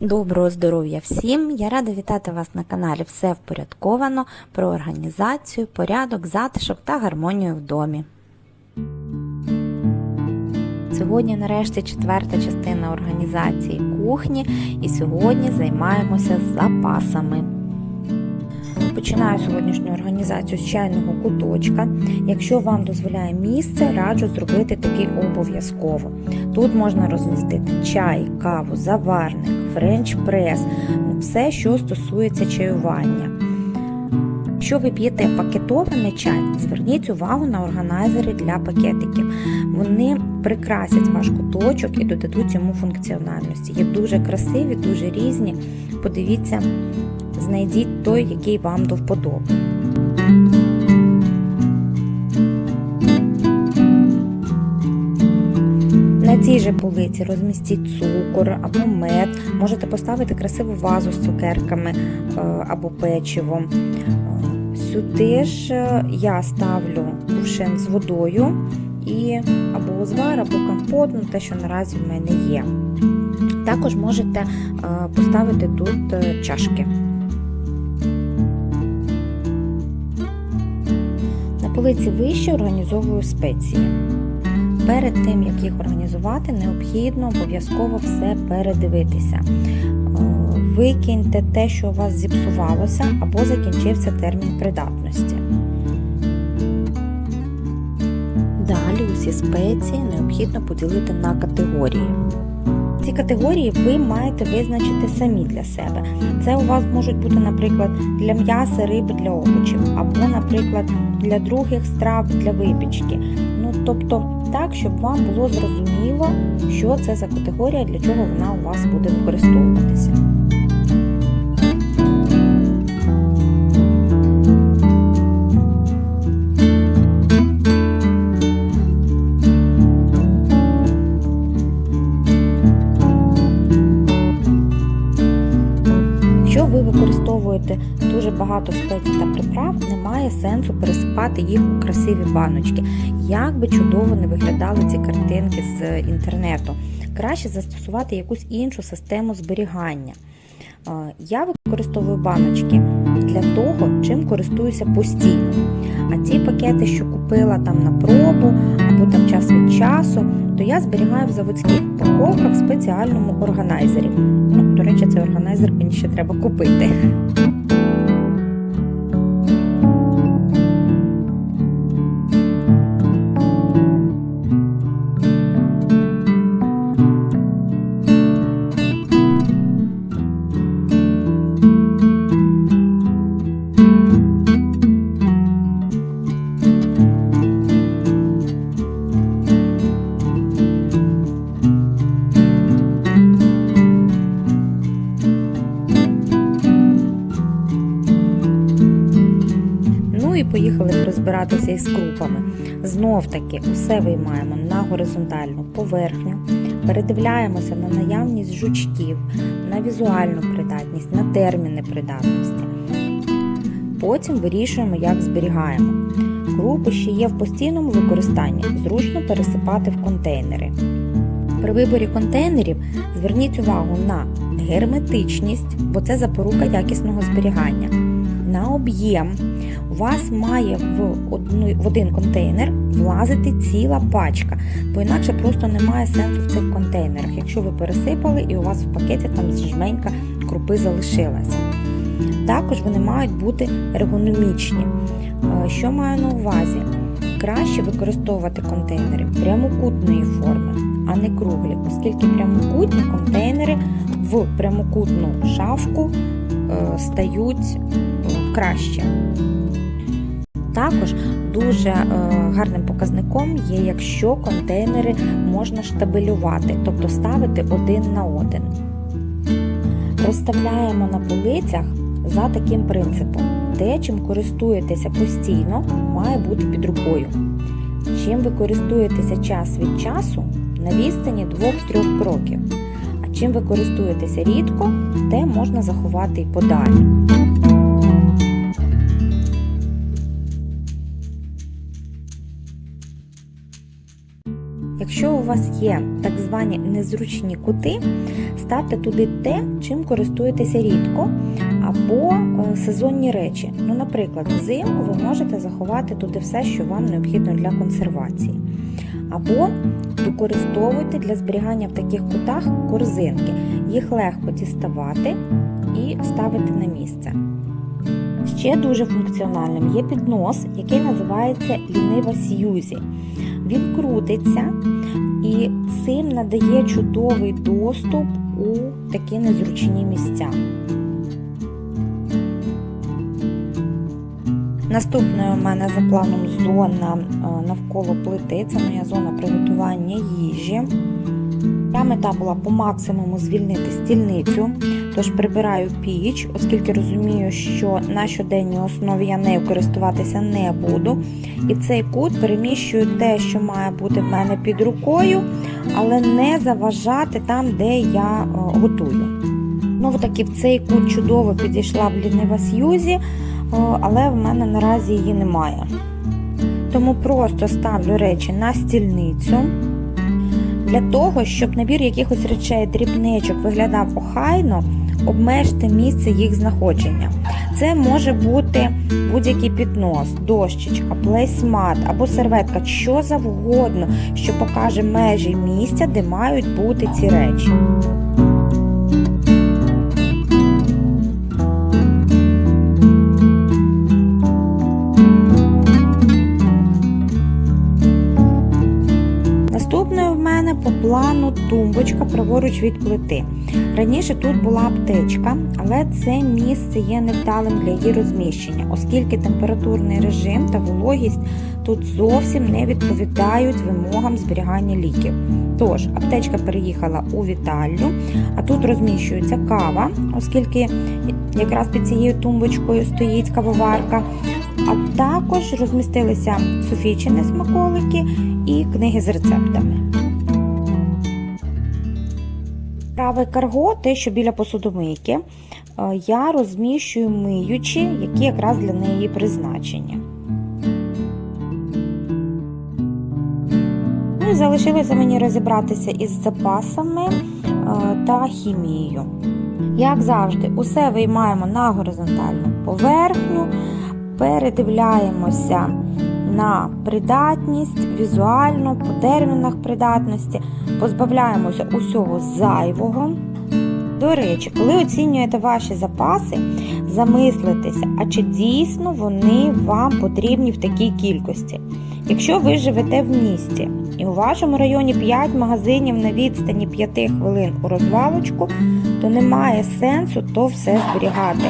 Доброго здоров'я всім! Я рада вітати вас на каналі Все впорядковано про організацію, порядок, затишок та гармонію в домі. Сьогодні нарешті четверта частина організації кухні і сьогодні займаємося запасами. Починаю сьогоднішню організацію з чайного куточка. Якщо вам дозволяє місце, раджу зробити такий обов'язково. Тут можна розмістити чай, каву, заварник, френч-прес, ну, все, що стосується чаювання. Якщо ви п'єте пакетований чай, зверніть увагу на органайзери для пакетиків. Вони прикрасять ваш куточок і додадуть йому функціональності. Є дуже красиві, дуже різні. Подивіться, знайдіть той, який вам до вподоби. На цій же полиці розмістіть цукор або мед. Можете поставити красиву вазу з цукерками е, або печивом. Е, Сюди ж е, я ставлю кувшин з водою і або узвар, або компот, ну те, що наразі в мене є. Також можете поставити тут чашки. Полиці вище організовую спеції. Перед тим, як їх організувати, необхідно обов'язково все передивитися. Викиньте те, що у вас зіпсувалося, або закінчився термін придатності. Далі усі спеції необхідно поділити на категорії. Ці категорії ви маєте визначити самі для себе. Це у вас можуть бути, наприклад, для м'яса, риби, для овочів, або, наприклад, для других страв для випічки. Ну, тобто, так, щоб вам було зрозуміло, що це за категорія, для чого вона у вас буде використовуватися. Багато спецій та приправ, немає сенсу пересипати їх у красиві баночки. Як би чудово не виглядали ці картинки з інтернету, краще застосувати якусь іншу систему зберігання. Я використовую баночки для того, чим користуюся постійно. А ці пакети, що купила там на пробу або там час від часу, то я зберігаю в заводських упаковках в спеціальному органайзері. Ну, До речі, цей органайзер мені ще треба купити. Поїхали розбиратися із крупами. Знов таки усе виймаємо на горизонтальну поверхню, передивляємося на наявність жучків, на візуальну придатність, на терміни придатності. Потім вирішуємо, як зберігаємо. Крупи ще є в постійному використанні, зручно пересипати в контейнери. При виборі контейнерів зверніть увагу на герметичність, бо це запорука якісного зберігання, на об'єм. У вас має в, одну, в один контейнер влазити ціла пачка, бо інакше просто немає сенсу в цих контейнерах, якщо ви пересипали і у вас в пакеті там жменька крупи залишилася. Також вони мають бути ергономічні. Е, Що маю на увазі? Краще використовувати контейнери прямокутної форми, а не круглі, оскільки прямокутні контейнери в прямокутну шафку е, стають краще. Також дуже е, гарним показником є, якщо контейнери можна штабелювати, тобто ставити один на один. Розставляємо на полицях за таким принципом. Те, чим користуєтеся постійно, має бути під рукою. Чим ви користуєтеся час від часу на відстані 2-3 кроків. А чим ви користуєтеся рідко, те можна заховати і подалі. Якщо у вас є так звані незручні кути, ставте туди те, чим користуєтеся рідко, або е, сезонні речі. Ну, наприклад, взимку ви можете заховати туди все, що вам необхідно для консервації. Або використовуйте для зберігання в таких кутах корзинки. Їх легко діставати і ставити на місце. Ще дуже функціональним є піднос, який називається лінива Сьюзі. Він крутиться і цим надає чудовий доступ у такі незручні місця. Наступною у мене за планом зона е, навколо плити. Це моя зона приготування їжі. Моя мета була по максимуму звільнити стільницю, тож прибираю піч, оскільки розумію, що на щоденній основі я нею користуватися не буду. І цей кут переміщую те, що має бути в мене під рукою, але не заважати там, де я е, готую. Знову таки в цей кут чудово підійшла в лінива Сьюзі, але в мене наразі її немає. Тому просто ставлю речі на стільницю. Для того, щоб набір якихось речей дрібничок виглядав охайно, обмежте місце їх знаходження. Це може бути будь-який піднос, дощечка, плейсмат або серветка, що завгодно, що покаже межі місця, де мають бути ці речі. Наступною в мене по плану тумбочка праворуч від плити. Раніше тут була аптечка, але це місце є невдалим для її розміщення, оскільки температурний режим та вологість тут зовсім не відповідають вимогам зберігання ліків. Тож, аптечка переїхала у вітальню, а тут розміщується кава, оскільки якраз під цією тумбочкою стоїть кавоварка. А також розмістилися Софійчини смаколики і книги з рецептами. Праве карго, те, що біля посудомийки, е, я розміщую миючі, які якраз для неї призначені. Ну і залишилося мені розібратися із запасами е, та хімією. Як завжди, усе виймаємо на горизонтальну поверхню, передивляємося на придатність візуально, по термінах придатності, позбавляємося усього зайвого. До речі, коли оцінюєте ваші запаси, замислитеся, а чи дійсно вони вам потрібні в такій кількості. Якщо ви живете в місті і у вашому районі 5 магазинів на відстані 5 хвилин у розвалочку, то немає сенсу то все зберігати,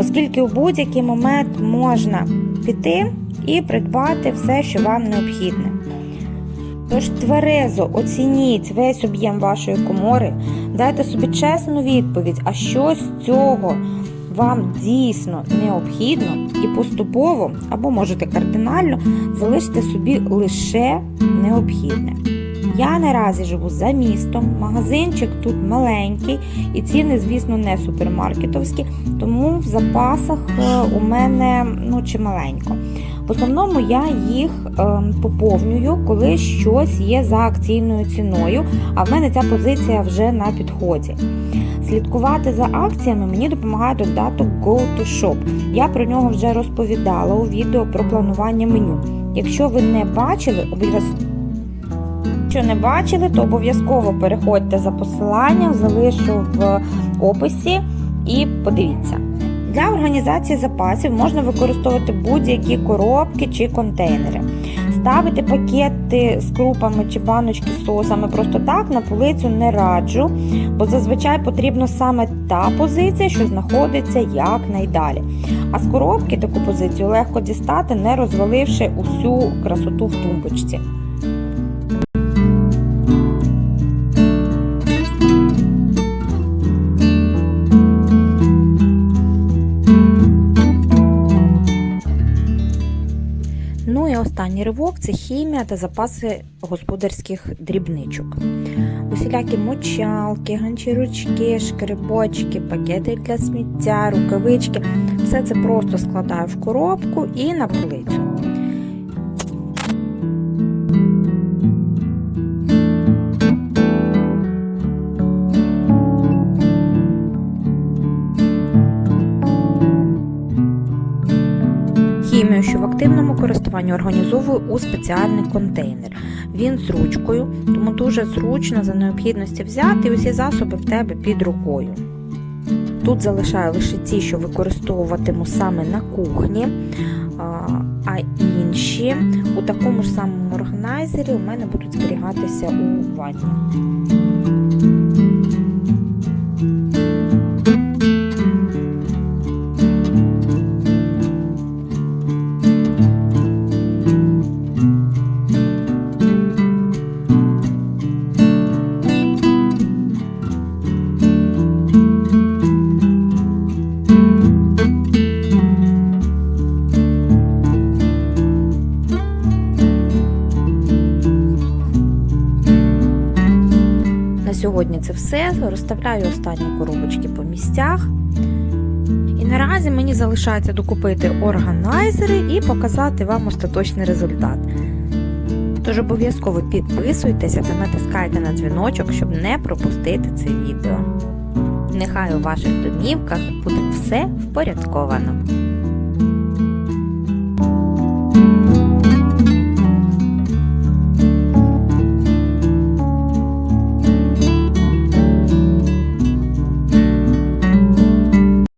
оскільки у будь-який момент можна піти і придбати все, що вам необхідне. Тож тверезо оцініть весь об'єм вашої комори, дайте собі чесну відповідь, а що з цього вам дійсно необхідно, і поступово, або можете кардинально, залишити собі лише необхідне. Я наразі живу за містом, магазинчик тут маленький, і ціни, звісно, не супермаркетовські, тому в запасах е, у мене ну, чималенько. В основному я їх е, поповнюю, коли щось є за акційною ціною, а в мене ця позиція вже на підході. Слідкувати за акціями мені допомагає додаток Go2Shop. Я про нього вже розповідала у відео про планування меню. Якщо ви не бачили, обов'язково. Якщо не бачили, то обов'язково переходьте за посиланням, залишу в описі і подивіться. Для організації запасів можна використовувати будь-які коробки чи контейнери. Ставити пакети з крупами чи баночки з соусами просто так на полицю не раджу, бо зазвичай потрібна саме та позиція, що знаходиться якнайдалі. А з коробки таку позицію легко дістати, не розваливши усю красоту в тумбочці. Ривок це хімія та запаси господарських дрібничок. Усілякі мочалки, ганчіручки, шкребочки, пакети для сміття, рукавички. Все це просто складаю в коробку і на полицю. Що в активному користуванні організовую у спеціальний контейнер. Він з ручкою, тому дуже зручно за необхідності взяти усі засоби в тебе під рукою. Тут залишаю лише ті, що використовуватиму саме на кухні, а інші у такому ж самому органайзері у мене будуть зберігатися у ванні. Сьогодні це все. Розставляю останні коробочки по місцях. І наразі мені залишається докупити органайзери і показати вам остаточний результат. Тож обов'язково підписуйтеся та натискайте на дзвіночок, щоб не пропустити це відео. Нехай у ваших домівках буде все впорядковано.